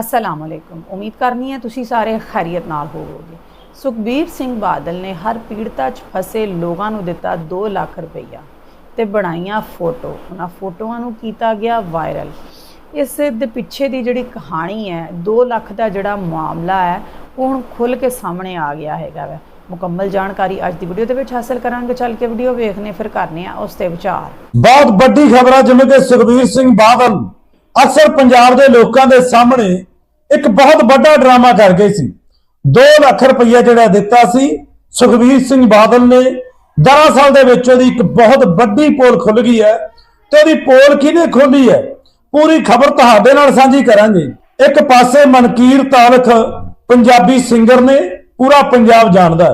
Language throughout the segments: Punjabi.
ਅਸਲਾਮ ਅਲੈਕੁਮ। ਉਮੀਦ ਕਰਨੀ ਹੈ ਤੁਸੀਂ ਸਾਰੇ ਖੈਰੀਅਤ ਨਾਲ ਹੋਵੋਗੇ। ਸੁਖਬੀਰ ਸਿੰਘ ਬਾਦਲ ਨੇ ਹਰ ਪੀੜਤਾ 'ਚ ਫਸੇ ਲੋਕਾਂ ਨੂੰ ਦਿੱਤਾ 2 ਲੱਖ ਰੁਪਈਆ ਤੇ ਬਣਾਈਆਂ ਫੋਟੋ। ਉਹਨਾਂ ਫੋਟੋਆਂ ਨੂੰ ਕੀਤਾ ਗਿਆ ਵਾਇਰਲ। ਇਸ ਦੇ ਪਿੱਛੇ ਦੀ ਜਿਹੜੀ ਕਹਾਣੀ ਹੈ 2 ਲੱਖ ਦਾ ਜਿਹੜਾ ਮਾਮਲਾ ਹੈ ਉਹ ਹੁਣ ਖੁੱਲ ਕੇ ਸਾਹਮਣੇ ਆ ਗਿਆ ਹੈਗਾ ਵੈ। ਮੁਕੰਮਲ ਜਾਣਕਾਰੀ ਅੱਜ ਦੀ ਵੀਡੀਓ ਦੇ ਵਿੱਚ ਹਾਸਲ ਕਰਾਂਗੇ। ਚੱਲ ਕੇ ਵੀਡੀਓ ਵੇਖਨੇ ਫਿਰ ਕਰਨੇ ਆ ਉਸ ਤੇ ਵਿਚਾਰ। ਬਹੁਤ ਵੱਡੀ ਖਬਰ ਆ ਜਿਵੇਂ ਕਿ ਸੁਖਬੀਰ ਸਿੰਘ ਬਾਦਲ ਅਕਸਰ ਪੰਜਾਬ ਦੇ ਲੋਕਾਂ ਦੇ ਸਾਹਮਣੇ ਇੱਕ ਬਹੁਤ ਵੱਡਾ ਡਰਾਮਾ ਕਰ ਗਏ ਸੀ। 2 ਲੱਖ ਰੁਪਈਆ ਜਿਹੜਾ ਦਿੱਤਾ ਸੀ, ਸੁਖਬੀਰ ਸਿੰਘ ਬਾਦਲ ਨੇ। ਦਰਅਸਲ ਦੇ ਵਿੱਚ ਉਹਦੀ ਇੱਕ ਬਹੁਤ ਵੱਡੀ ਪੋਲ ਖੁੱਲ ਗਈ ਹੈ ਤੇ ਉਹਦੀ ਪੋਲ ਕਿਹਨੇ ਖੋਲੀ ਹੈ? ਪੂਰੀ ਖਬਰ ਤੁਹਾਡੇ ਨਾਲ ਸਾਂਝੀ ਕਰਾਂਗੇ। ਇੱਕ ਪਾਸੇ ਮਨਕੀਰ ਤਾਲਖ ਪੰਜਾਬੀ ਸਿੰਗਰ ਨੇ, ਪੂਰਾ ਪੰਜਾਬ ਜਾਣਦਾ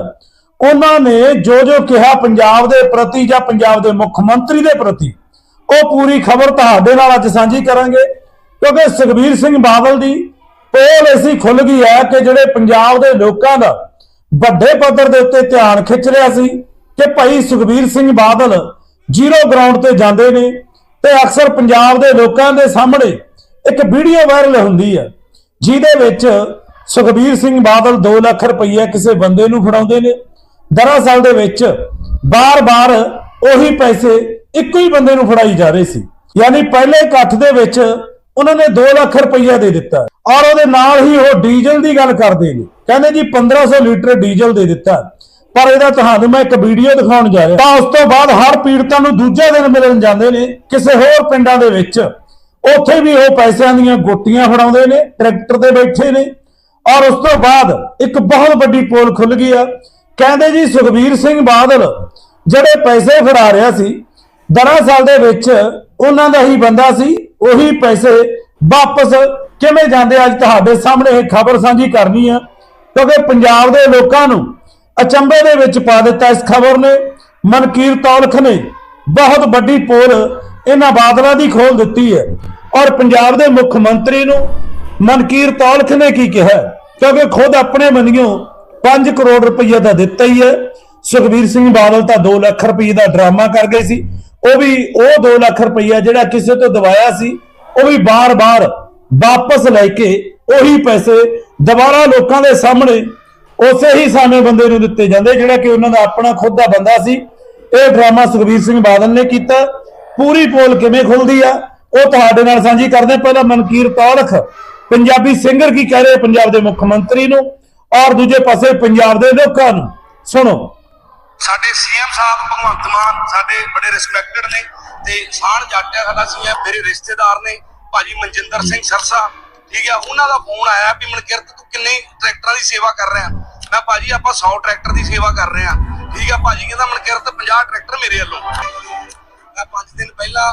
ਉਹਨਾਂ ਨੇ ਜੋ ਜੋ ਕਿਹਾ ਪੰਜਾਬ ਦੇ ਪ੍ਰਤੀ ਜਾਂ ਪੰਜਾਬ ਦੇ ਮੁੱਖ ਮੰਤਰੀ ਦੇ ਪ੍ਰਤੀ ਉਹ ਪੂਰੀ ਖਬਰ ਤੁਹਾਡੇ ਨਾਲ ਅੱਜ ਸਾਂਝੀ ਕਰਾਂਗੇ, ਕਿਉਂਕਿ ਸੁਖਬੀਰ ਸਿੰਘ ਬਾਦਲ ਦੀ ਪੋਲ ਐਸੀ ਖੁੱਲ ਗਈ ਹੈ ਕਿ ਜਿਹੜੇ ਪੰਜਾਬ ਦੇ ਲੋਕਾਂ ਦਾ ਵੱਡੇ ਪੱਧਰ ਦੇ ਉੱਤੇ ਧਿਆਨ ਖਿੱਚ ਰਿਹਾ ਸੀ ਕਿ ਭਾਈ ਸੁਖਬੀਰ ਸਿੰਘ ਬਾਦਲ ਜ਼ੀਰੋ ਗਰਾਊਂਡ ਤੇ ਜਾਂਦੇ ਨੇ ਤੇ ਅਕਸਰ ਪੰਜਾਬ ਦੇ ਲੋਕਾਂ ਦੇ ਸਾਹਮਣੇ ਇੱਕ ਵੀਡੀਓ ਵਾਇਰਲ ਹੁੰਦੀ ਹੈ, ਜਿਹਦੇ ਵਿੱਚ ਸੁਖਬੀਰ ਸਿੰਘ ਬਾਦਲ 2 ਲੱਖ ਰੁਪਈਆ ਕਿਸੇ ਬੰਦੇ ਨੂੰ ਫੜਾਉਂਦੇ ਨੇ। ਦਰਅਸਲ ਦੇ ਵਿੱਚ ਬਾਰ-ਬਾਰ ਉਹੀ ਪੈਸੇ ਇੱਕੋ ਹੀ ਬੰਦੇ ਨੂੰ ਫੜਾਈ ਜਾ ਰਹੀ ਸੀ। ਯਾਨੀ ਪਹਿਲੇ ਇਕੱਠ ਦੇ ਵਿੱਚ ਉਹਨਾਂ ਨੇ 2 ਲੱਖ ਰੁਪਈਆ ਦੇ ਦਿੱਤਾ। ਔਰ ਉਹਦੇ ਨਾਲ ਹੀ ਉਹ ਡੀਜ਼ਲ ਦੀ ਗੱਲ ਕਰਦੇ ਨੇ। ਕਹਿੰਦੇ ਜੀ 1500 ਲੀਟਰ ਡੀਜ਼ਲ ਦੇ ਦਿੱਤਾ। ਪਰ ਇਹਦਾ ਤੁਹਾਨੂੰ ਮੈਂ ਇੱਕ ਵੀਡੀਓ ਦਿਖਾਉਣ ਜਾ ਰਿਹਾ। ਤਾਂ ਉਸ ਤੋਂ ਬਾਅਦ ਹਰ ਪੀੜਤਾਂ ਨੂੰ ਦੂਜੇ ਦਿਨ ਮਿਲਣ ਜਾਂਦੇ ਨੇ ਕਿਸੇ ਹੋਰ ਪਿੰਡਾਂ ਦੇ ਵਿੱਚ। ਉੱਥੇ ਵੀ ਉਹ ਪੈਸਿਆਂ ਦੀਆਂ ਗੋਟੀਆਂ ਫੜਾਉਂਦੇ ਨੇ, ਟਰੈਕਟਰ ਤੇ ਬੈਠੇ ਨੇ। ਔਰ ਉਸ ਤੋਂ ਬਾਅਦ ਇੱਕ ਬਹੁਤ ਵੱਡੀ ਪੋਲ ਖੁੱਲ ਗਈ ਆ। ਕਹਿੰਦੇ ਜੀ ਸੁਖਬੀਰ ਸਿੰਘ ਬਾਦਲ ਜਿਹੜੇ ਪੈਸੇ ਫੜਾ ਰਿਹਾ ਸੀ ਦਰਅਸਲ ਦੇ ਵਿੱਚ ਉਹਨਾਂ ਦਾ ਹੀ ਬੰਦਾ ਸੀ, ਉਹੀ ਪੈਸੇ ਵਾਪਸ ਕਿਵੇਂ ਜਾਂਦੇ ਅੱਜ ਤੁਹਾਡੇ ਸਾਹਮਣੇ ਇਹ ਖਬਰ ਸਾਂਝੀ ਕਰਨੀ ਆ। ਕਿਉਂਕਿ ਪੰਜਾਬ ਦੇ ਲੋਕਾਂ ਨੂੰ ਅਚੰਭੇ ਦੇ ਵਿੱਚ ਪਾ ਦਿੱਤਾ ਇਸ ਖਬਰ ਨੇ। ਮਨਕੀਰ ਤੌਲਖ ਨੇ ਬਹੁਤ ਵੱਡੀ ਪੋਲ ਇਹਨਾਂ ਬਾਦਲਾਂ ਦੀ ਖੋਲ ਦਿੱਤੀ ਹੈ। ਔਰ ਪੰਜਾਬ ਦੇ ਮੁੱਖ ਮੰਤਰੀ ਨੂੰ ਮਨਕੀਰ ਤੌਲਖ ਨੇ ਕੀ ਕਿਹਾ? ਕਿਉਂਕਿ ਖੁਦ ਆਪਣੇ ਮੰਨਿਓ 5 ਕਰੋੜ ਰੁਪਈਆ ਦਾ ਦਿੱਤਾ ਹੀ ਹੈ। ਸੁਖਬੀਰ ਸਿੰਘ ਬਾਦਲ ਤਾਂ 2 ਲੱਖ ਰੁਪਏ ਦਾ ਡਰਾਮਾ ਕਰ ਗਏ ਸੀ। ਉਹ ਵੀ ਉਹ 2 ਲੱਖ ਰੁਪਈਆ ਜਿਹੜਾ ਕਿਸੇ ਤੋਂ ਦਵਾਇਆ ਸੀ, ਉਹ ਵੀ ਬਾਰ-ਬਾਰ ਵਾਪਸ ਲੈ ਕੇ ਉਹੀ ਪੈਸੇ ਦੁਬਾਰਾ ਲੋਕਾਂ ਦੇ ਸਾਹਮਣੇ ਉਸੇ ਹੀ ਸਾਵੇਂ ਬੰਦੇ ਨੂੰ ਦਿੱਤੇ ਜਾਂਦੇ, ਜਿਹੜਾ ਕਿ ਉਹਨਾਂ ਦਾ ਆਪਣਾ ਖੁਦ ਦਾ ਬੰਦਾ ਸੀ। ਇਹ ਡਰਾਮਾ ਸੁਖਬੀਰ ਸਿੰਘ ਬਾਦਲ ਨੇ ਕੀਤਾ। ਪੂਰੀ ਪੋਲ ਕਿਵੇਂ ਖੁੱਲਦੀ ਆ, ਉਹ ਤੁਹਾਡੇ ਨਾਲ ਸਾਂਝੀ ਕਰਦੇ ਪਹਿਲਾਂ ਮਨਕੀਰ ਤੌਲਖ, ਪੰਜਾਬੀ ਸਿੰਗਰ ਕੀ ਕਹਿ ਰਹੇ ਪੰਜਾਬ ਦੇ ਮੁੱਖ ਮੰਤਰੀ ਨੂੰ ਔਰ ਦੂਜੇ ਪਾਸੇ ਪੰਜਾਬ ਦੇ ਲੋਕਾਂ ਨੂੰ। ਸੁਣੋ। ਸਾਡੇ ਸੀਐਮ ਸਾਹਿਬ ਭਗਵੰਤ ਮਾਨ ਸਾਡੇ ਬੜੇ ਰਿਸਪੈਕਟਡ ਨੇ ਤੇ ਸਾਨ ਜੱਟ ਆ ਸਾਡਾ ਸੀਐਮ ਮੇਰੇ ਰਿਸ਼ਤੇਦਾਰ ਨੇ ਭਾਜੀ ਮਨਜਿੰਦਰ ਸਿੰਘ ਸਰਸਾ ਠੀਕ ਆ ਉਹਨਾਂ ਦਾ ਫੋਨ ਆਇਆ ਵੀ ਮਨਕਿਰਤ ਤੂੰ ਕਿੰਨੇ ਟਰੈਕਟਰਾਂ ਦੀ ਸੇਵਾ ਕਰ ਰਿਹਾ? ਮੈਂ ਭਾਜੀ ਆਪਾਂ 100 ਟਰੈਕਟਰ ਦੀ ਸੇਵਾ ਕਰ ਰਹੇ ਆ ਠੀਕ ਆ ਭਾਜੀ ਕਹਿੰਦਾ ਮਨਕਿਰਤ 50 ਟਰੈਕਟਰ ਮੇਰੇ ਵੱਲੋਂ। ਮੈਂ 5 ਦਿਨ ਪਹਿਲਾਂ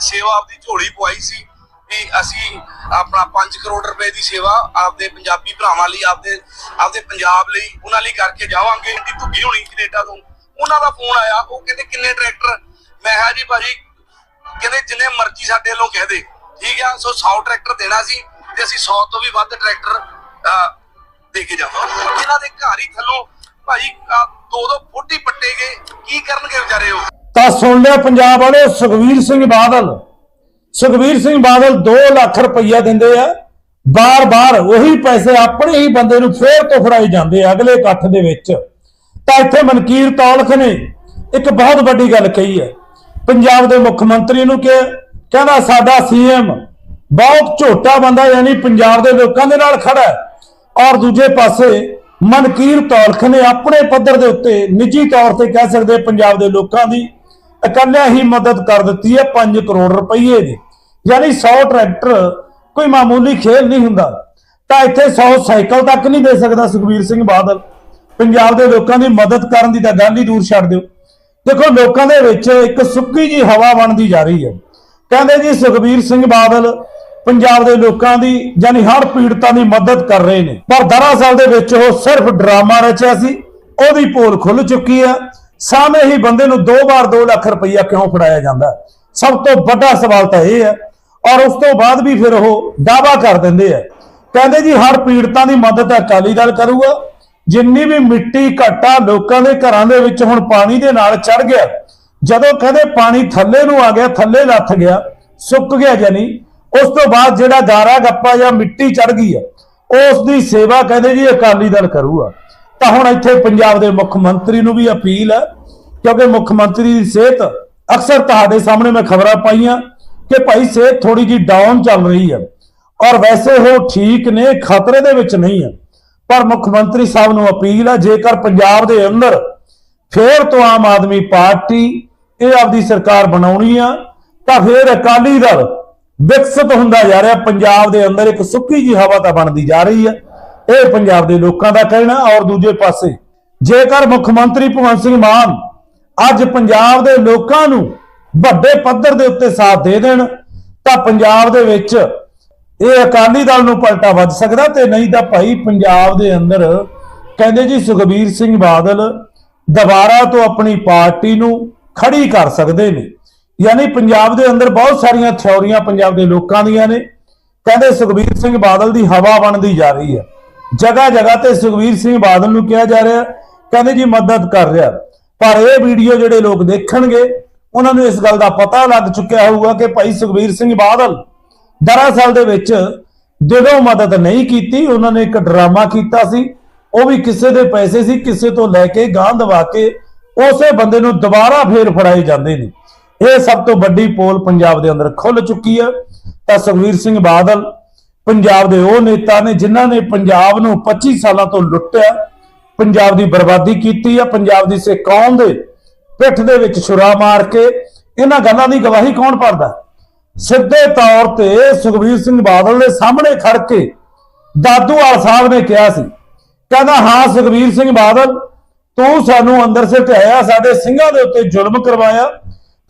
ਸੇਵਾ ਆਪਦੀ ਝੋਲੀ ਪਵਾਈ ਸੀ। ਵੀ ਅਸੀਂ ਆਪਣਾ 5 ਕਰੋੜ ਰੁਪਏ ਦੀ ਸੇਵਾ ਆਪਦੇ ਪੰਜਾਬੀ ਭਰਾਵਾਂ ਲਈ, ਆਪਦੇ ਆਪਦੇ ਪੰਜਾਬ ਲਈ, ਉਹਨਾਂ ਲਈ ਕਰਕੇ ਜਾਵਾਂਗੇ। ਕਿ ਧੁੱਗੀ ਹੋਣੀ ਕੈਨੇਡਾ ਤੋਂ। ਉਹਨਾਂ ਦਾ ਫੋਨ ਆਇਆ, ਉਹ ਕਹਿੰਦੇ ਕਿੰਨੇ ਟਰੈਕਟਰ? ਮੈਂ ਕਿਹਾ ਜੀ ਭਾਜੀ, ਕਹਿੰਦੇ ਜਿੰਨੇ ਮਰਜ਼ੀ ਸਾਡੇ ਵੱਲੋਂ ਕਹਿ ਦੇ। ਠੀਕ ਆ, ਸੋ 100 ਟਰੈਕਟਰ ਦੇਣਾ ਸੀ ਤੇ ਅਸੀਂ 100 ਤੋਂ ਵੀ ਵੱਧ ਟਰੈਕਟਰ ਦੇ ਕੇ ਜਾਵਾਂਗੇ। ਇਹਨਾਂ ਦੇ ਘਰ ਹੀ ਥੱਲੋਂ ਭਾਜੀ ਦੋ ਦੋ ਫੁੱਟ ਹੀ ਪੱਟੇ ਗਏ। ਕੀ ਕਰਨਗੇ ਵਿਚਾਰੇ ਉਹ? ਤਾਂ ਸੁਣ ਲਿਆ ਪੰਜਾਬ ਵਾਲੇ ਸੁਖਵੀਰ ਸਿੰਘ ਬਾਦਲ। ਸੁਖਵੀਰ ਸਿੰਘ ਬਾਦਲ 2 ਲੱਖ ਰੁਪਈਆ ਦਿੰਦੇ ਆ। ਬਾਰ-ਬਾਰ ਉਹੀ ਪੈਸੇ ਆਪਣੇ ਹੀ ਬੰਦੇ ਨੂੰ ਫੇਰ ਤੋਂ ਫੜਾਈ ਜਾਂਦੇ ਆ ਅਗਲੇ ਇਕੱਠ ਦੇ ਵਿੱਚ। ਤਾਂ ਇੱਥੇ ਮਨਕੀਰ ਤੌਲਖ ਨੇ ਇੱਕ ਬਹੁਤ ਵੱਡੀ ਗੱਲ ਕਹੀ ਹੈ। ਪੰਜਾਬ ਦੇ ਮੁੱਖ ਮੰਤਰੀ ਨੂੰ ਕਿ ਕਹਿੰਦਾ ਸਾਡਾ ਸੀਐਮ ਬਹੁਤ ਝੋਟਾ ਬੰਦਾ ਯਾਨੀ ਪੰਜਾਬ ਦੇ ਲੋਕਾਂ ਦੇ ਨਾਲ ਖੜਾ ਹੈ। ਔਰ ਦੂਜੇ ਪਾਸੇ ਮਨਕੀਰ ਤੌਲਖ ਨੇ ਆਪਣੇ ਪੱਧਰ ਦੇ ਉੱਤੇ ਨਿੱਜੀ ਤੌਰ ਤੇ ਕਹਿ ਸਕਦੇ ਪੰਜਾਬ ਦੇ ਲੋਕਾਂ ਦੀ ਇਕੱਲਿਆਂ ਹੀ ਮਦਦ ਕਰ ਦਿੱਤੀ ਹੈ 5 ਕਰੋੜ ਰੁਪਏ ਦੀ। ਯਾਨੀ 100 ਟਰੈਕਟਰ ਕੋਈ ਮਾਮੂਲੀ ਖੇਲ ਨਹੀਂ ਹੁੰਦਾ। ਤਾਂ ਇੱਥੇ 100 ਸਾਈਕਲ ਤੱਕ ਨਹੀਂ ਦੇ ਸਕਦਾ ਸੁਖਬੀਰ ਸਿੰਘ ਬਾਦਲ। ਪੰਜਾਬ ਦੇ ਲੋਕਾਂ ਦੀ ਮਦਦ ਕਰਨ ਦੀ ਤਾਂ ਗੱਲ ਹੀ ਦੂਰ ਛੱਡ ਦਿਓ। ਦੇਖੋ, ਲੋਕਾਂ ਦੇ ਵਿੱਚ ਇੱਕ ਸੁੱਕੀ ਜੀ ਹਵਾ ਬਣਦੀ ਜਾ ਰਹੀ ਹੈ। ਕਹਿੰਦੇ ਜੀ, ਸੁਖਬੀਰ ਸਿੰਘ ਬਾਦਲ ਪੰਜਾਬ ਦੇ ਲੋਕਾਂ ਦੀ ਯਾਨੀ ਹਰ ਪੀੜਤਾਂ ਦੀ ਮਦਦ ਕਰ ਰਹੇ ਨੇ। ਪਰ ਦਰਅਸਲ ਦੇ ਵਿੱਚ ਉਹ ਸਿਰਫ ਡਰਾਮਾ ਰਚਿਆ ਸੀ। ਉਹਦੀ ਪੋਲ ਖੁੱਲ ਚੁੱਕੀ ਹੈ। ਸਾਹਮਣੇ ਹੀ ਬੰਦੇ ਨੂੰ ਦੋ ਵਾਰ 2 ਲੱਖ ਰੁਪਈਆ ਕਿਉਂ ਫੜਾਇਆ ਜਾਂਦਾ? ਸਭ ਤੋਂ ਵੱਡਾ ਸਵਾਲ ਤਾਂ ਇਹ ਹੈ। ਔਰ ਉਸ ਤੋਂ ਬਾਅਦ ਵੀ ਫਿਰ ਉਹ ਦਾਵਾ ਕਰ ਦਿੰਦੇ ਆ। ਕਹਿੰਦੇ ਜੀ ਹਰ ਪੀੜਤਾਂ ਦੀ ਮਦਦ ਅਕਾਲੀ ਦਲ ਕਰੂਗਾ। ਜਿੰਨੀ ਵੀ ਮਿੱਟੀ ਘਾਟਾ ਲੋਕਾਂ ਦੇ ਘਰਾਂ ਦੇ ਵਿੱਚ ਹੁਣ ਪਾਣੀ ਦੇ ਨਾਲ ਚੜ ਗਿਆ। ਜਦੋਂ ਕਹਿੰਦੇ ਪਾਣੀ ਥੱਲੇ ਨੂੰ ਆ ਗਿਆ, ਥੱਲੇ ਲੱਥ ਗਿਆ, ਸੁੱਕ ਗਿਆ ਜਾਨੀ ਉਸ ਤੋਂ ਬਾਅਦ ਜਿਹੜਾ ਗਾਰਾ ਗੱਪਾ ਜਾਂ ਮਿੱਟੀ ਚੜ ਗਈ ਹੈ ਉਸ ਦੀ ਸੇਵਾ ਕਹਿੰਦੇ ਜੀ ਅਕਾਲੀ ਦਲ ਕਰੂਗਾ। ਤਾਂ ਹੁਣ ਇੱਥੇ ਪੰਜਾਬ ਦੇ ਮੁੱਖ ਮੰਤਰੀ ਨੂੰ ਵੀ ਅਪੀਲ ਹੈ, ਕਿਉਂਕਿ ਮੁੱਖ ਮੰਤਰੀ ਦੀ ਸਿਹਤ ਅਕਸਰ ਤੁਹਾਡੇ ਸਾਹਮਣੇ ਮੈਂ ਖਬਰਾਂ ਪਾਈਆਂ ਕਿ ਭਾਈ ਸਿਹਤ ਥੋੜੀ ਜੀ ਡਾਊਨ ਚੱਲ ਰਹੀ ਹੈ ਔਰ ਵੈਸੇ ਉਹ ਠੀਕ ਨੇ, ਖਤਰੇ ਦੇ ਵਿੱਚ ਨਹੀਂ ਹੈ, ਪਰ ਮੁੱਖ ਮੰਤਰੀ ਸਾਹਿਬ ਨੂੰ ਅਪੀਲ ਹੈ, ਜੇਕਰ ਪੰਜਾਬ ਦੇ ਅੰਦਰ ਫੇਰ ਤੋਂ ਆਮ ਆਦਮੀ ਪਾਰਟੀ ਇਹ ਆਪਦੀ ਸਰਕਾਰ ਬਣਾਉਣੀ ਆ, ਤਾਂ ਫੇਰ ਅਕਾਲੀ ਦਲ ਵਿਕਸਿਤ ਹੁੰਦਾ ਜਾ ਰਿਹਾ, ਪੰਜਾਬ ਦੇ ਅੰਦਰ ਇੱਕ ਸੁੱਕੀ ਜੀ ਹਵਾ ਤਾਂ ਬਣਦੀ ਜਾ ਰਹੀ ਹੈ। ਇਹ ਪੰਜਾਬ ਦੇ ਲੋਕਾਂ ਦਾ ਕਹਿਣਾ ਔਰ ਦੂਜੇ ਪਾਸੇ। ਜੇਕਰ ਮੁੱਖ ਮੰਤਰੀ ਭਗਵੰਤ ਸਿੰਘ ਮਾਨ ਅੱਜ ਪੰਜਾਬ ਦੇ ਲੋਕਾਂ ਨੂੰ ਵੱਡੇ ਪੱਧਰ ਦੇ ਉੱਤੇ ਸਾਥ ਦੇ ਦੇਣ, ਤਾਂ ਪੰਜਾਬ ਦੇ ਵਿੱਚ ਇਹ ਅਕਾਲੀ ਦਲ ਨੂੰ ਪਲਟਾ ਵੱਜ ਸਕਦਾ ਤੇ ਨਹੀਂ ਤਾਂ ਭਾਈ ਪੰਜਾਬ ਦੇ ਅੰਦਰ ਕਹਿੰਦੇ ਜੀ ਸੁਖਬੀਰ ਸਿੰਘ ਬਾਦਲ ਦੁਬਾਰਾ ਤੋਂ ਆਪਣੀ ਪਾਰਟੀ ਨੂੰ ਖੜੀ ਕਰ ਸਕਦੇ ਨੇ। ਯਾਨੀ ਪੰਜਾਬ ਦੇ ਅੰਦਰ ਬਹੁਤ ਸਾਰੀਆਂ ਥਿਉਰੀਆਂ ਪੰਜਾਬ ਦੇ ਲੋਕਾਂ ਦੀਆਂ ਨੇ। ਕਹਿੰਦੇ ਸੁਖਬੀਰ ਸਿੰਘ ਬਾਦਲ ਦੀ ਹਵਾ ਬਣਦੀ ਜਾ ਰਹੀ ਹੈ। ਜਗ੍ਹਾ ਜਗ੍ਹਾ ਤੇ ਸੁਖਬੀਰ ਸਿੰਘ ਬਾਦਲ ਨੂੰ ਕਿਹਾ ਜਾ ਰਿਹਾ, ਕਹਿੰਦੇ ਜੀ ਮਦਦ ਕਰ ਰਿਹਾ। ਪਰ ਇਹ ਵੀਡੀਓ ਜਿਹੜੇ ਲੋਕ ਦੇਖਣਗੇ, ਉਹਨਾਂ ਨੂੰ ਇਸ ਗੱਲ ਦਾ ਪਤਾ ਲੱਗ ਚੁੱਕਿਆ ਹੋਊਗਾ ਕਿ ਭਾਈ ਸੁਖਬੀਰ ਸਿੰਘ ਬਾਦਲ ਦਰਅਸਲ ਦੇ ਵਿੱਚ ਜਦੋਂ ਮਦਦ ਨਹੀਂ ਕੀਤੀ, ਉਹਨਾਂ ਨੇ ਇੱਕ ਡਰਾਮਾ ਕੀਤਾ ਸੀ। ਉਹ ਵੀ ਕਿਸੇ ਦੇ ਪੈਸੇ ਸੀ, ਕਿਸੇ ਤੋਂ ਲੈ ਕੇ ਗਾਂ ਦਵਾ ਕੇ ਉਸੇ ਬੰਦੇ ਨੂੰ ਦੁਬਾਰਾ ਫੇਰ ਫੜਾਏ ਜਾਂਦੇ ਨੇ। ਇਹ ਸਭ ਤੋਂ ਵੱਡੀ ਪੋਲ ਪੰਜਾਬ ਦੇ ਅੰਦਰ ਖੁੱਲ ਚੁੱਕੀ ਹੈ। ਤਾਂ ਸੁਖਵੀਰ ਸਿੰਘ ਬਾਦਲ ਪੰਜਾਬ ਦੇ ਉਹ ਨੇਤਾ ਨੇ ਜਿਨ੍ਹਾਂ ਨੇ ਪੰਜਾਬ ਨੂੰ 25 ਸਾਲਾਂ ਤੋਂ ਲੁੱਟਿਆ, ਪੰਜਾਬ ਦੀ ਬਰਬਾਦੀ ਕੀਤੀ ਆ, ਪੰਜਾਬ ਦੀ ਸੇ ਕੌਮ ਦੇ ਪਿੱਠ ਦੇ ਵਿੱਚ ਛੁਰਾ ਮਾਰ ਕੇ, ਇਹਨਾਂ ਗੱਲਾਂ ਦੀ ਗਵਾਹੀ ਕੌਣ ਭਰਦਾ? ਸਿੱਧੇ ਤੌਰ ਤੇ ਸੁਖਬੀਰ ਸਿੰਘ ਬਾਦਲ ਦੇ ਸਾਹਮਣੇ ਖੜ ਕੇ ਦਾਦੂਵਾਲ ਸਾਹਿਬ ਨੇ ਕਿਹਾ ਸੀ, ਕਹਿੰਦਾ, ਹਾਂ, ਸੁਖਬੀਰ ਸਿੰਘ ਬਾਦਲ, ਤੂੰ ਸਾਨੂੰ ਅੰਦਰ ਸਿਟਾਇਆ ਸਾਡੇ ਸਿੰਘਾਂ ਦੇ ਉੱਤੇ ਜ਼ੁਲਮ ਕਰਵਾਇਆ।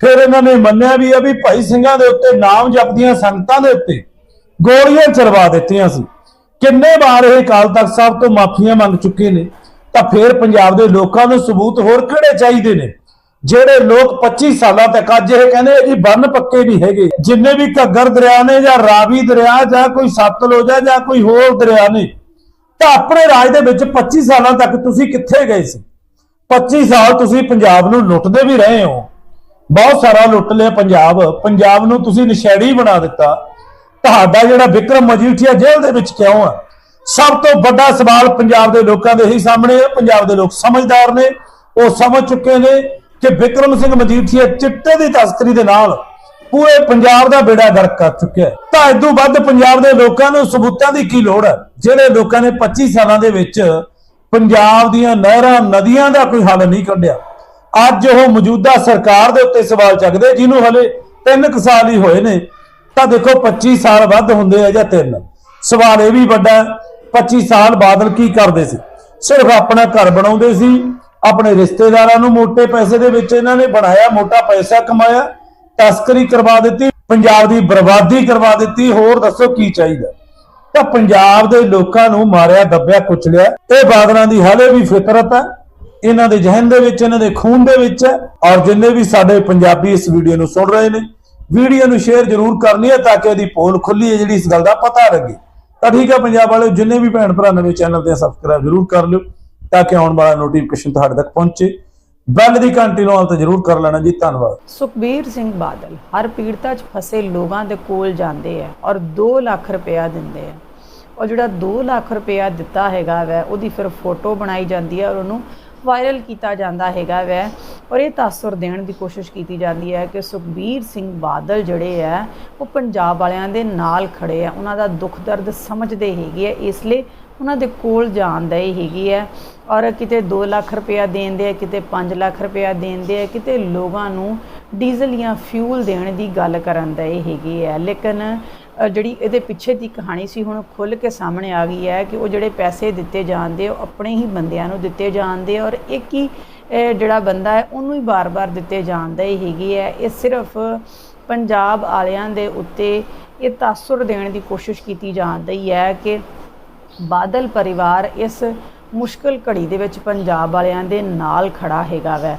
ਫਿਰ ਇਹਨਾਂ ਨੇ ਮੰਨਿਆ ਵੀ ਆ ਵੀ ਭਾਈ ਸਿੰਘਾਂ ਦੇ ਉੱਤੇ ਨਾਮ ਜਪਦੀਆਂ ਸੰਗਤਾਂ ਦੇ ਉੱਤੇ ਗੋਲੀਆਂ ਚਲਵਾ ਦਿੱਤੀਆਂ ਸੀ। ਕਿੰਨੇ ਵਾਰ ਇਹ ਅਕਾਲ ਤਖਤ ਸਾਹਿਬ ਤੋਂ ਮਾਫੀਆਂ ਮੰਗ ਚੁੱਕੇ ਨੇ, ਤਾਂ ਫਿਰ ਪੰਜਾਬ ਦੇ ਲੋਕਾਂ ਨੂੰ ਸਬੂਤ ਹੋਰ ਕਿਹੜੇ ਚਾਹੀਦੇ ਨੇ? ਜਿਹੜੇ ਲੋਕ 25 ਸਾਲਾਂ ਤੱਕ ਅੱਜ ਇਹ ਕਹਿੰਦੇ ਜੀ, ਬੰਨ ਪੱਕੇ ਨਹੀਂ ਹੈਗੇ। ਜਿੰਨੇ ਵੀ ਘੱਗਰ ਦਰਿਆ ਨੇ, ਜਾਂ ਰਾਵੀ ਦਰਿਆ, ਜਾਂ ਕੋਈ ਸਤਲੁਜ ਆ, ਜਾਂ ਕੋਈ ਹੋਰ ਦਰਿਆ ਨੇ, ਤਾਂ ਆਪਣੇ ਰਾਜ ਦੇ ਵਿੱਚ 25 ਸਾਲਾਂ ਤੱਕ ਤੁਸੀਂ ਕਿੱਥੇ ਗਏ ਸੀ? 25 ਸਾਲ ਤੁਸੀਂ ਪੰਜਾਬ ਨੂੰ ਲੁੱਟਦੇ ਵੀ ਰਹੇ ਹੋ। ਬਹੁਤ ਸਾਰਾ ਲੁੱਟ ਲਿਆ ਪੰਜਾਬ। ਪੰਜਾਬ ਨੂੰ ਤੁਸੀਂ ਨਸ਼ੇੜੀ ਬਣਾ ਦਿੱਤਾ। ਤੁਹਾਡਾ ਜਿਹੜਾ ਵਿਕਰਮ ਮਜੀਠੀਆ ਜੇਲ੍ਹ ਦੇ ਵਿੱਚ ਕਿਉਂ ਆ? ਸਭ ਤੋਂ ਵੱਡਾ ਸਵਾਲ ਪੰਜਾਬ ਦੇ ਲੋਕਾਂ ਦੇ ਹੀ ਸਾਹਮਣੇ ਹੈ ਪੰਜਾਬ ਦੇ ਲੋਕ ਸਮਝਦਾਰ ਨੇ, ਉਹ ਸਮਝ ਚੁੱਕੇ ਨੇ ਕਿ ਵਿਕਰਮ ਸਿੰਘ ਮਜੀਠੀਆ ਚਿੱਟੇ ਦੀ ਤਸਕਰੀ ਦੇ ਨਾਲ ਪੂਰੇ ਪੰਜਾਬ ਦਾ ਬੇੜਾ ਗਰਕ ਕਰ ਚੁੱਕਿਆ ਹੈ। ਤਾਂ ਇਦੋਂ ਵੱਧ ਪੰਜਾਬ ਦੇ ਲੋਕਾਂ ਨੂੰ ਸਬੂਤਾਂ ਦੀ ਕੀ ਲੋੜ ਹੈ? ਜਿਹੜੇ ਲੋਕਾਂ ਨੇ 25 ਸਾਲਾਂ ਦੇ ਵਿੱਚ ਪੰਜਾਬ ਦੀਆਂ ਨਹਿਰਾਂ, ਨਦੀਆਂ ਦਾ ਕੋਈ ਹੱਲ ਨਹੀਂ ਕੱਢਿਆ। ਅੱਜ ਉਹ ਮੌਜੂਦਾ ਸਰਕਾਰ ਦੇ ਉੱਤੇ ਸਵਾਲ ਚੱਕਦੇ ਜਿਹਨੂੰ ਹਲੇ 3 ਕੁ ਸਾਲ ਹੀ ਹੋਏ ਨੇ। ਤਾਂ ਦੇਖੋ 25 ਸਾਲ ਵੱਧ ਹੁੰਦੇ ਆ ਜਾਂ ਤਿੰਨ। ਸਵਾਲ ਇਹ ਵੀ ਵੱਡਾ 25 ਸਾਲ ਬਾਦਲ ਕੀ ਕਰਦੇ ਸੀ? ਸਿਰਫ ਆਪਣਾ ਘਰ ਬਣਾਉਂਦੇ ਸੀ, ਆਪਣੇ ਰਿਸ਼ਤੇਦਾਰਾਂ ਨੂੰ ਮੋٹے ਪੈਸੇ ਦੇ ਵਿੱਚ ਇਹਨਾਂ ਨੇ ਬਣਾਇਆ ਮੋਟਾ ਪੈਸਾ ਕਮਾਇਆ, ਤਸਕਰੀ ਕਰਵਾ ਦਿੱਤੀ, ਪੰਜਾਬ ਦੀ ਬਰਬਾਦੀ ਕਰਵਾ ਦਿੱਤੀ, ਹੋਰ ਦੱਸੋ ਕੀ ਚਾਹੀਦਾ? ਤਾਂ ਪੰਜਾਬ ਦੇ ਲੋਕਾਂ ਨੂੰ ਮਾਰਿਆ, ਦੱਬਿਆ, ਕੁਚਲਿਆ, ਇਹ ਬਾਦਲਾਂ ਦੀ ਹਾਲੇ ਵੀ ਫਿਤਰਤ ਹੈ, ਇਹਨਾਂ ਦੇ ਜ਼ਿਹਨ ਦੇ ਵਿੱਚ, ਇਹਨਾਂ ਦੇ ਖੂਨ ਦੇ ਵਿੱਚ ਹੈ, ਔਰ ਜਿੰਨੇ ਵੀ ਸਾਡੇ ਪੰਜਾਬੀ ਇਸ ਵੀਡੀਓ ਨੂੰ ਸੁਣ ਰਹੇ ਨੇ ਵੀਡੀਓ ਨੂੰ ਸ਼ੇਅਰ ਜ਼ਰੂਰ ਕਰਨੀ ਹੈ ਤਾਂ ਕਿ ਇਹਦੀ ਪੋਲ ਖੁੱਲੀ ਹੈ ਜਿਹੜੀ ਇਸ ਗੱਲ ਦਾ ਪਤਾ ਲੱਗੇ। ਤਾਂ ਠੀਕ ਹੈ ਪੰਜਾਬ ਵਾਲਿਓ, ਜਿੰਨੇ ਵੀ ਭੈਣ ਭਰਾ ਨਵੇਂ ਚੈਨਲ ਤੇ ਸਬਸਕ੍ਰਾਈਬ ਜ਼ਰੂਰ ਕਰ ਲਿਓ ਤਾਂ ਕਿ ਆਉਣ ਵਾਲਾ ਨੋਟੀਫਿਕੇਸ਼ਨ ਤੁਹਾਡੇ ਤੱਕ ਪਹੁੰਚੇ। ਬੈਲ ਦੀ ਘੰਟੀ ਨੂੰ ਆਲ ਤੇ ਜ਼ਰੂਰ ਕਰ ਲੈਣਾ ਜੀ। ਧੰਨਵਾਦ। ਸੁਖਬੀਰ ਸਿੰਘ ਬਾਦਲ ਹਰ ਪੀੜਤਾ 'ਚ ਫਸੇ ਲੋਕਾਂ ਦੇ ਕੋਲ ਜਾਂਦੇ ਆ ਔਰ 2 ਲੱਖ ਰੁਪਇਆ ਦਿੰਦੇ ਆ। ਔਰ ਜਿਹੜਾ 2 ਲੱਖ ਰੁਪਇਆ ਦਿੱਤਾ ਹੈਗਾ ਵੈ, ਉਹਦੀ ਫਿਰ ਫੋਟੋ ਬਣਾਈ ਜਾਂਦੀ ਹੈ ਔਰ ਉਹਨੂੰ ਵਾਇਰਲ ਕੀਤਾ ਜਾਂਦਾ ਹੈਗਾ ਵੈ। ਔਰ ਇਹ ਤਾਸੁਰ ਦੇਣ ਦੀ ਕੋਸ਼ਿਸ਼ ਕੀਤੀ ਜਾਂਦੀ ਹੈ ਕਿ ਸੁਖਬੀਰ ਸਿੰਘ ਬਾਦਲ ਜਿਹੜੇ ਆ ਉਹ ਪੰਜਾਬ ਵਾਲਿਆਂ ਦੇ ਨਾਲ ਖੜੇ ਆ ਉਹਨਾਂ ਦਾ ਦੁੱਖ ਦਰਦ ਸਮਝਦੇ ਹੈਗੇ ਆ ਇਸ ਲਈ ਉਹਨਾਂ ਦੇ ਕੋਲ ਜਾਣ ਦਾ ਹੀ ਹੈਗੀ ਹੈ। ਔਰ ਕਿਤੇ 2 ਲੱਖ ਰੁਪਇਆ ਦੇਂਦੇ ਆ ਕਿਤੇ 5 ਲੱਖ ਰੁਪਇਆ ਦੇਂਦੇ ਆ ਕਿਤੇ ਲੋਕਾਂ ਨੂੰ ਡੀਜ਼ਲ ਜਾਂ ਫਿਊਲ ਦੇਣ ਦੀ ਗੱਲ ਕਰਨ ਦਾ ਇਹ ਹੈਗੀ ਹੈ। ਲੇਕਿਨ ਜਿਹੜੀ ਇਹਦੇ ਪਿੱਛੇ ਦੀ ਕਹਾਣੀ ਸੀ, ਹੁਣ ਖੁੱਲ ਕੇ ਸਾਹਮਣੇ ਆ ਗਈ ਹੈ ਕਿ ਉਹ ਜਿਹੜੇ ਪੈਸੇ ਦਿੱਤੇ ਜਾਂਦੇ ਉਹ ਆਪਣੇ ਹੀ ਬੰਦਿਆਂ ਨੂੰ ਦਿੱਤੇ ਜਾਂਦੇ ਔਰ ਇੱਕ ਹੀ ਇਹ ਜਿਹੜਾ ਬੰਦਾ ਹੈ, ਉਹਨੂੰ ਹੀ ਬਾਰ-ਬਾਰ ਦਿੱਤੇ ਜਾਂਦਾ ਹੀ ਹੈਗੀ ਹੈ। ਇਹ ਸਿਰਫ ਪੰਜਾਬ ਵਾਲਿਆਂ ਦੇ ਉੱਤੇ ਇਹ ਤਾਸੁਰ ਦੇਣ ਦੀ ਕੋਸ਼ਿਸ਼ ਕੀਤੀ ਜਾਂਦੀ ਹੈ ਕਿ ਬਾਦਲ ਪਰਿਵਾਰ ਇਸ ਮੁਸ਼ਕਲ ਘੜੀ ਦੇ ਵਿੱਚ ਪੰਜਾਬ ਵਾਲਿਆਂ ਦੇ ਨਾਲ ਖੜਾ ਹੈਗਾ ਵੈ।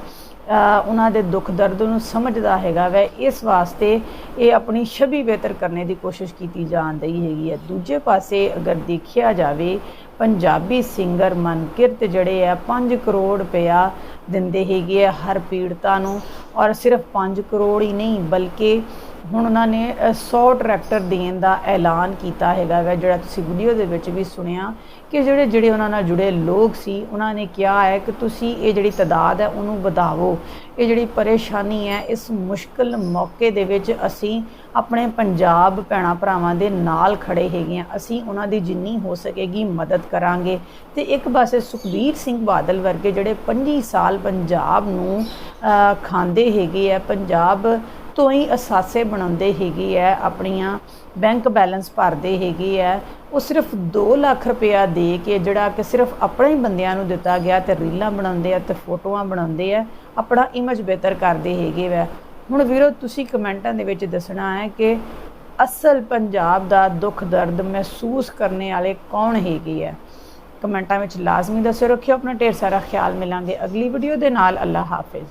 ਉਹਨਾਂ ਦੇ ਦੁੱਖ ਦਰਦ ਨੂੰ ਸਮਝਦਾ ਹੈਗਾ ਵੈ। ਇਸ ਵਾਸਤੇ ਇਹ ਆਪਣੀ ਛਵੀ ਬਿਹਤਰ ਕਰਨੇ ਦੀ ਕੋਸ਼ਿਸ਼ ਕੀਤੀ ਜਾਣ ਜਾਂਦੀ ਹੈਗੀ ਹੈ। ਦੂਜੇ ਪਾਸੇ ਅਗਰ ਦੇਖਿਆ ਜਾਵੇ, ਪੰਜਾਬੀ ਸਿੰਗਰ ਮਨਕਿਰਤ ਜਿਹੜੇ ਆ 5 ਕਰੋੜ ਰੁਪਇਆ ਦਿੰਦੇ ਹੈਗੇ ਆ ਹਰ ਪੀੜਤਾ ਨੂੰ। ਔਰ ਸਿਰਫ 5 ਕਰੋੜ ਹੀ ਨਹੀਂ, ਬਲਕਿ ਹੁਣ ਉਹਨਾਂ ਨੇ ਅ, 100 ਟਰੈਕਟਰ ਦੇਣ ਦਾ ਐਲਾਨ ਕੀਤਾ ਹੈਗਾ ਵਾ ਜਿਹੜਾ ਤੁਸੀਂ ਵੀਡੀਓ ਦੇ ਵਿੱਚ ਵੀ ਸੁਣਿਆ ਕਿ ਜਿਹੜੇ ਜਿਹੜੇ ਉਹਨਾਂ ਨਾਲ ਜੁੜੇ ਲੋਕ ਸੀ ਉਹਨਾਂ ਨੇ ਕਿਹਾ ਹੈ ਕਿ ਤੁਸੀਂ ਇਹ ਜਿਹੜੀ ਤਦਾਦ ਹੈ ਉਹਨੂੰ ਵਧਾਵੋ। ਇਹ ਜਿਹੜੀ ਪਰੇਸ਼ਾਨੀ ਹੈ ਇਸ ਮੁਸ਼ਕਲ ਮੌਕੇ ਦੇ ਵਿੱਚ ਅਸੀਂ ਆਪਣੇ ਪੰਜਾਬ ਭੈਣਾਂ ਭਰਾਵਾਂ ਦੇ ਨਾਲ ਖੜੇ ਹੈਗੇ ਆ ਅਸੀਂ ਉਹਨਾਂ ਦੀ ਜਿੰਨੀ ਹੋ ਸਕੇਗੀ ਮਦਦ ਕਰਾਂਗੇ। ਤੇ ਇੱਕ ਪਾਸੇ ਸੁਖਬੀਰ ਸਿੰਘ ਬਾਦਲ ਵਰਗੇ ਜਿਹੜੇ 25 ਸਾਲ ਪੰਜਾਬ ਨੂੰ ਖਾਂਦੇ ਹੈਗੇ ਆ ਪੰਜਾਬ ਤੋਂ ਹੀ ਅਸਾਸੇ ਬਣਾਉਂਦੇ ਹੈਗੇ ਹੈ ਆਪਣੀਆਂ ਬੈਂਕ ਬੈਲੈਂਸ ਭਰਦੇ ਹੈਗੇ ਹੈ ਉਹ ਸਿਰਫ 2 ਲੱਖ ਰੁਪਇਆ ਦੇ ਕੇ ਜਿਹੜਾ ਕਿ ਸਿਰਫ ਆਪਣੇ ਹੀ ਬੰਦਿਆਂ ਨੂੰ ਦਿੱਤਾ ਗਿਆ ਤੇ ਰੀਲਾਂ ਬਣਾਉਂਦੇ ਆ ਤੇ ਫੋਟੋਆਂ ਬਣਾਉਂਦੇ ਆ, ਆਪਣਾ ਇਮੇਜ ਬਿਹਤਰ ਕਰਦੇ ਹੈਗੇ ਵੈ ਹੁਣ ਵੀਰੋ, ਤੁਸੀਂ ਕਮੈਂਟਾਂ ਦੇ ਵਿੱਚ ਦੱਸਣਾ ਹੈ ਕਿ ਅਸਲ ਪੰਜਾਬ ਦਾ ਦੁੱਖ ਦਰਦ ਮਹਿਸੂਸ ਕਰਨੇ ਵਾਲੇ ਕੌਣ ਹੈਗੇ ਹੈ ਕਮੈਂਟਾਂ ਵਿੱਚ ਲਾਜ਼ਮੀ ਦੱਸੋ ਰੱਖਿਓ, ਆਪਣਾ ਢੇਰ ਸਾਰਾ ਖਿਆਲ ਮਿਲਾਂਗੇ ਅਗਲੀ ਵੀਡੀਓ ਦੇ ਨਾਲ। ਅੱਲਾ ਹਾਫਿਜ਼।